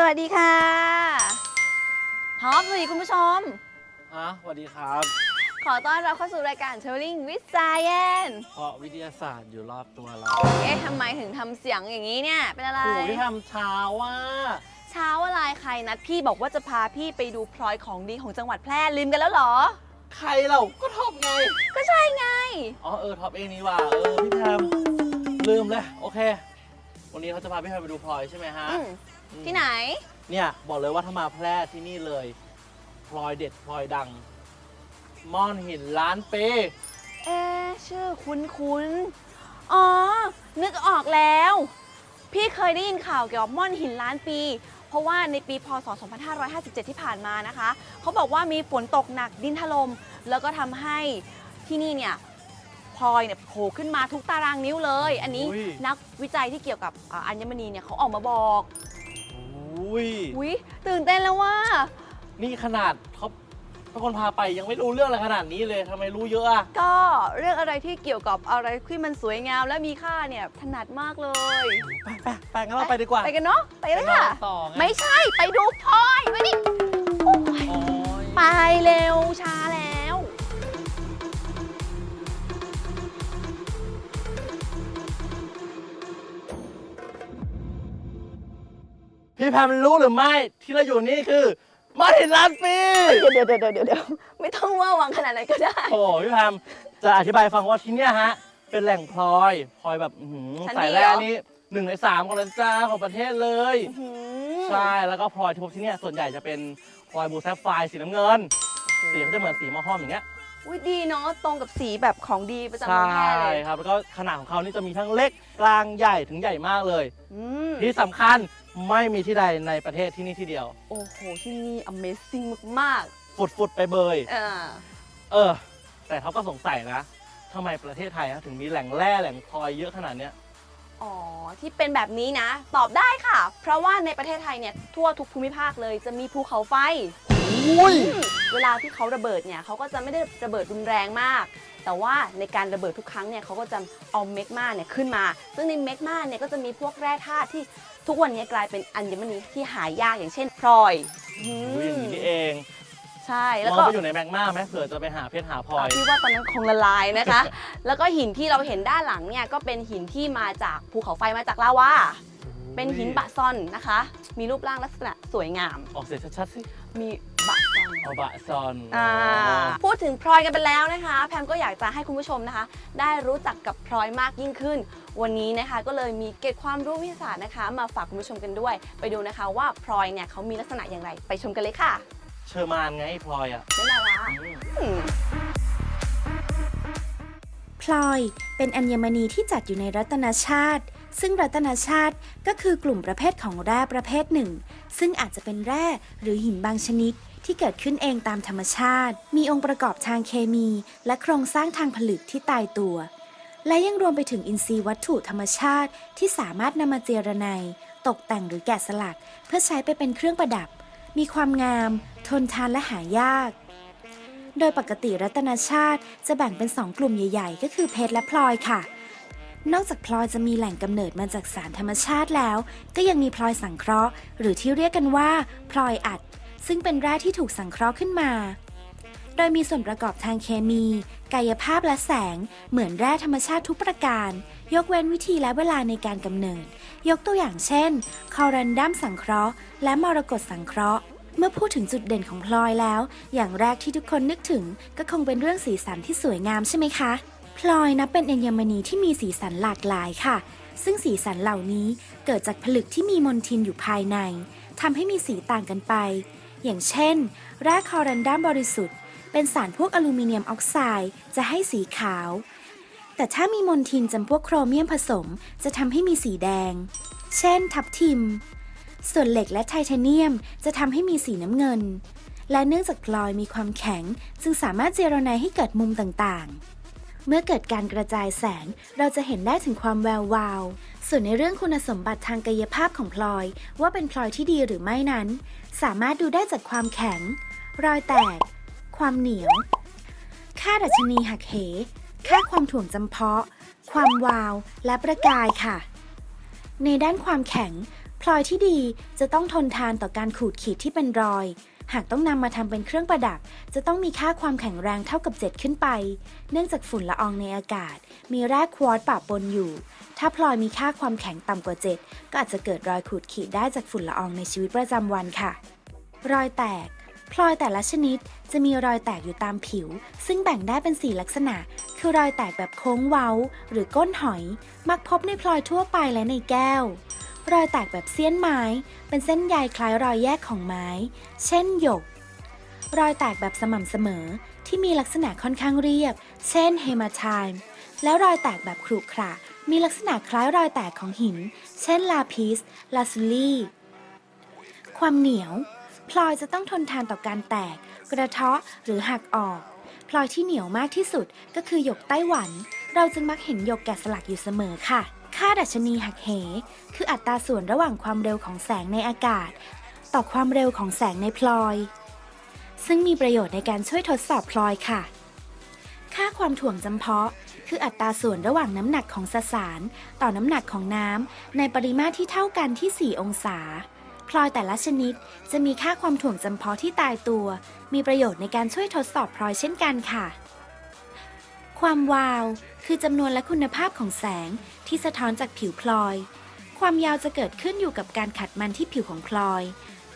สวัสดีค่ะพร้อมสวัสดีคุณผู้ชม ฮะสวัสดีครับ ขอต้อนรับเข้าสู่รายการ Traveling with Science เพราะวิทยาศาสตร์อยู่รอบตัวเราเอ๊ะทำไมถึงทำเสียงอย่างนี้เนี่ย เป็นอะไรโอ้ที่ทำเช้าว่า เช้าอะไรใครนัดพี่บอกว่าจะพาพี่ไปดูพลอยของดีของจังหวัดแพร่ลืมกันแล้วเหรอ ใครเราก็ท็อปไง ก็ใช่ไง อ๋อเออท็อปเองนี่ว่าเออพี่แพมลืมเลยโอเค วันนี้เขาจะพาพี่แพมไปดูพลอยใช่ไหมฮะ อืมอืม ที่ไหน เนี่ยบอกเลยว่าถ้ามาแพร่ที่นี่เลยพลอยเด็ดพลอยดัง ม่อนหินล้านเปเอ๊ะชื่อคุ้นคุ้นๆอ๋อ นึกออกแล้ว พี่เคยได้ยินข่าวเกี่ยวกับม่อนหินล้านปี เพราะว่าในปีพศ 2557 ที่ผ่านมานะคะ เขาบอกว่ามีฝนตกหนักดินถล่มแล้วก็ทำให้ที่นี่เนี่ยพลอยเนี่ยโผล่ขึ้นมาทุกตารางนิ้วเลย อันนี้อุ้ยนักวิจัยที่เกี่ยวกับอ่าอัญมณีเนี่ยเขาออกมาบอก อุ้ย อุ้ยตื่นเต้นแล้วว่า นี่ขนาดท็อปเป็นคนพาไปยังไม่รู้เรื่องอะไรขนาดนี้เลยทำไมรู้เยอะอะก็เรื่องอะไรที่เกี่ยวกับอะไรที่มันสวยงามและมีค่าเนี่ยถนัดมากเลย ไปไปไปงั้นเราไปดีกว่า ไปกันเนาะไปเลยค่ะ ไปนอนต่อไง ไม่ใช่ไปดูพลอยไปดิโอ้ยโอ้ยไปเร็วช้า พี่แพมรู้หรือไม่ที่เราอยู่นี่คือมาเห็นล้านปีเดี๋ยวเดี๋ยวเดี๋ยวเดี๋ยวเดี๋ยวไม่ต้องว่าหวังขนาดนั้นก็ได้ โอ้พี่แพมจะอธิบายให้ฟังว่าที่เนี่ยฮะ เป็นแหล่งพลอยพลอยแบบอื้อหือชั้นสายดีแร่เหรอ นี่หนึ่งในสามของลันจ้าของประเทศเลยหืมใช่แล้วก็พลอยที่พบที่เนี่ยส่วนใหญ่จะเป็นพลอยบลูแซฟไฟร์สีน้ำเงิน สีเขาจะเหมือนสีมะฮอมอย่างเงี้ยอุ้ยดีเนาะตรงกับสีแบบของดีประจำใช่เมืองแพร่เลยครับแล้วก็ขนาดของเขานี่จะมีทั้งเล็กกลางใหญ่ถึงใหญ่มากเลย อืมที่สำคัญ ไม่มีที่ใดในประเทศที่นี่ที่เดียว โอ้โห ที่นี่ Amazing มากฟุดฟุดๆไปเบยๆอ่าเออ แต่เขาก็สงสัยนะทำไมประเทศไทยอะถึงมีแหล่งแร่แหล่งพลอยเยอะขนาดเนี้ย อ๋อ ที่เป็นแบบนี้นะ ตอบได้ค่ะ เพราะว่าในประเทศไทยเนี่ย ทั่วทุกภูมิภาคเลยจะมีภูเขาไฟ อุ้ยอืมเวลาที่เขาระเบิดเนี่ยเขาก็จะไม่ได้ระเบิดรุนแรงมาก แต่ว่าในการระเบิดทุกครั้งเนี่ยเขาก็จะเอาเมกมาเนี่ยขึ้นมา ซึ่งในเมกมาเนี่ยก็จะมีพวกแร่ธาตุที่ทุกวันนี้กลายเป็นอัญมณีที่หายากอย่างเช่นพลอยอืมอุ้ยอย่างนี้นี่เองใช่ลแล้วองก็ไปอยู่ในแมกมาไหมเผื่อจะไปหาเพชรหาพลอยพี่ว่าตอนนั้นคงละลายนะคะ แล้วก็หินที่เราเห็นด้านหลังเนี่ยก็เป็นหินที่มาจากภูเขาไฟมาจากลาวา เป็นหินบะซอนนะคะ มีรูปร่างลักษณะสวยงาม ออกเสียงชัดๆสิ มี บะซอนเอาบะซอนอ่าพูดถึงพลอยกันไปแล้วนะคะ แพมก็อยากจะให้คุณผู้ชมนะคะ ได้รู้จักกับพลอยมากยิ่งขึ้น วันนี้นะคะก็เลยมีเกร็ดความรู้วิทยาศาสตร์นะคะ มาฝากคุณผู้ชมกันด้วย ไปดูนะคะว่าพลอยเนี่ยเขามีลักษณะอย่างไร ไปชมกันเลยค่ะเชอร์มานไงพลอยอะนั่นแหละละอืมอืมพลอย เป็นอัญมณีที่จัดอยู่ในรัตนชาติ ซึ่งรัตนชาติก็คือกลุ่มประเภทของแร่ประเภทหนึ่ง ซึ่งอาจจะเป็นแร่หรือหินบางชนิด ที่เกิดขึ้นเองตามธรรมชาติ มีองค์ประกอบทางเคมี และโครงสร้างทางผลึกที่ตายตัว และยังรวมไปถึงอินทรีย์วัตถุธรรมชาติ ที่สามารถนำมาเจรไนตกแต่งหรือแกะสลัก เพื่อใช้ไปเป็นเครื่องประดับ มีความงาม ทนทานและหายาก โดยปกติรัตนชาติจะแบ่งเป็น2กลุ่มใหญ่ ๆ ก็คือเพชรและพลอยค่ะนอกจากพลอยจะมีแหล่งกำเนิดมาจากสารธรรมชาติแล้ว ก็ยังมีพลอยสังเคราะห์ หรือที่เรียกกันว่า พลอยอัด ซึ่งเป็นแร่ที่ถูกสังเคราะห์ขึ้นมา โดยมีส่วนประกอบทางเคมี กายภาพและแสง เหมือนแร่ธรรมชาติทุกประการ ยกเว้นวิธีและเวลาในการกำเนิด ยกตัวอย่างเช่น คอรันดัมสังเคราะห์ และมรกตสังเคราะห์เมื่อพูดถึงจุดเด่นของพลอยแล้ว อย่างแรกที่ทุกคนนึกถึงก็คงเป็นเรื่องสีสันที่สวยงามใช่ไหมคะ พลอยนับเป็นอัญมณีที่มีสีสันหลากหลายค่ะ ซึ่งสีสันเหล่านี้เกิดจากผลึกที่มีมนทินอยู่ภายในทำให้มีสีต่างกันไป อย่างเช่นแร่คอรันดัมบริสุทธิ์ เป็นสารพวกอลูมิเนียมออกไซด์จะให้สีขาว แต่ถ้ามีมนทินจำพวกโครเมียมผสมจะทำให้มีสีแดง เช่น ทับทิม ส่วนเหล็กและไทเทเนียมจะทำให้มีสีน้ำเงิน และเนื่องจากพลอยมีความแข็ง จึงสามารถเจรไนาให้เกิดมุมต่างๆ เมื่อเกิดการกระจายแสง เราจะเห็นได้ถึงความแวววาว ส่วนในเรื่องคุณสมบัติทางกายภาพของพลอย ว่าเป็นพลอยที่ดีหรือไม่นั้น สามารถดูได้จากความแข็ง รอยแตก ความเหนียว ค่าดัชนีหักเห ค่าความถ่วงจำเพาะ ความวาว และประกายค่ะ ในด้านความแข็ง พลอยที่ดีจะต้องทนทานต่อการขูดขีดที่เป็นรอย หากต้องนำมาทำเป็นเครื่องประดับ จะต้องมีค่าความแข็งแรงเท่ากับ 7 ขึ้นไป เนื่องจากฝุ่นละอองในอากาศ มีแร่ควอร์ตปะปนอยู่ ถ้าพลอยมีค่าความแข็งต่ำกว่า 7 ก็อาจจะเกิดรอยขูดขีดได้จากฝุ่นละอองในชีวิตประจำวันค่ะ รอยแตก พลอยแต่ละชนิดจะมีรอยแตกอยู่ตามผิว ซึ่งแบ่งได้เป็น 4 ลักษณะ คือรอยแตกแบบโค้งเว้า หรือก้นหอย มักพบในพลอยทั่วไปและในแก้ว รอยแตกแบบเสี้ยนไม้ เป็นเส้นใยคล้ายรอยแยกของไม้ เช่นหยก รอยแตกแบบสม่ำเสมอที่มีลักษณะค่อนข้างเรียบ เช่นเฮมาไทม์แล้วรอยแตกแบบขรุขระมีลักษณะคล้ายรอยแตกของหิน เช่นลาพิสลาซูลี่ ความเหนียว พลอยจะต้องทนทานต่อการแตก กระเทาะหรือหักออก พลอยที่เหนียวมากที่สุดก็คือหยกไต้หวัน เราจึงมักเห็นหยกแกะสลักอยู่เสมอค่ะ ค่าดัชนีหักเห คืออัตราส่วนระหว่างความเร็วของแสงในอากาศ ต่อความเร็วของแสงในพลอย ซึ่งมีประโยชน์ในการช่วยทดสอบพลอยค่ะ ค่าความถ่วงจำเพาะ คืออัตราส่วนระหว่างน้ำหนักของสสาร ต่อน้ำหนักของน้ำในปริมาตรที่เท่ากันที่ 4 องศา พลอยแต่ละชนิดจะมีค่าความถ่วงจำเพาะที่ตายตัว มีประโยชน์ในการช่วยทดสอบพลอยเช่นกันค่ะ ความวาว คือจำนวนและคุณภาพของแสงที่สะท้อนจากผิวพลอย ความยาวจะเกิดขึ้นอยู่กับการขัดมันที่ผิวของพลอย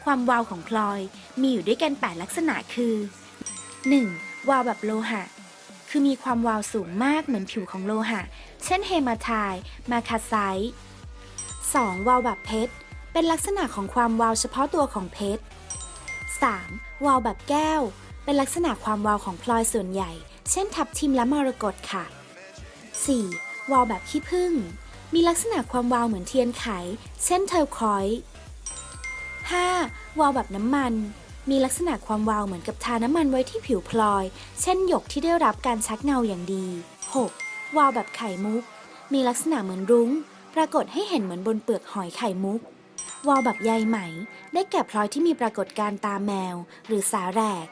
ความวาวของพลอยมีอยู่ด้วยกัน8ลักษณะคือ 1. วาวแบบโลหะ คือมีความวาวสูงมากเหมือนผิวของโลหะ เช่นเฮมาไทายมาคาไซต์ 2. วาวแบบเพชร เป็นลักษณะของความวาวเฉพาะตัวของเพชร 3. วาวแบบแก้ว เป็นลักษณะความวาวของพลอยส่วนใหญ่ เช่นทับทิมและมรกตค่ะ 4. วาวแบบขี้ผึ้งมีลักษณะความวาวเหมือนเทียนไข เช่นเทอร์คอยส์ 5. วาวแบบน้ำมัน มีลักษณะความวาวเหมือนกับทาน้ำมันไว้ที่ผิวพลอย เช่นหยกที่ได้รับการชักเงาอย่างดี 6. วาวแบบไข่มุก มีลักษณะเหมือนรุ้ง ปรากฏให้เห็นเหมือนบนเปลือกหอยไข่มุก วาวแบบใยไหม ได้แก่พลอยที่มีปรากฏการตาแมว หรือสาแหรก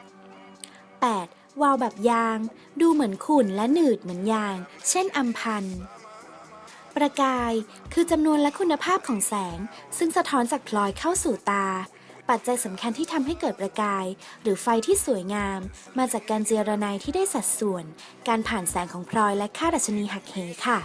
8. วาวแบบยาง ดูเหมือนขุ่นและหนืดเหมือนยาง เช่นอัมพันประกายคือจำนวนและคุณภาพของแสง ซึ่งสะท้อนจากพลอยเข้าสู่ตา ปัจจัยสำคัญที่ทำให้เกิดประกาย หรือไฟที่สวยงาม มาจากการเจรไนที่ได้สัดส่วน การผ่านแสงของพลอยและค่าดัชนีหักเหค่ะ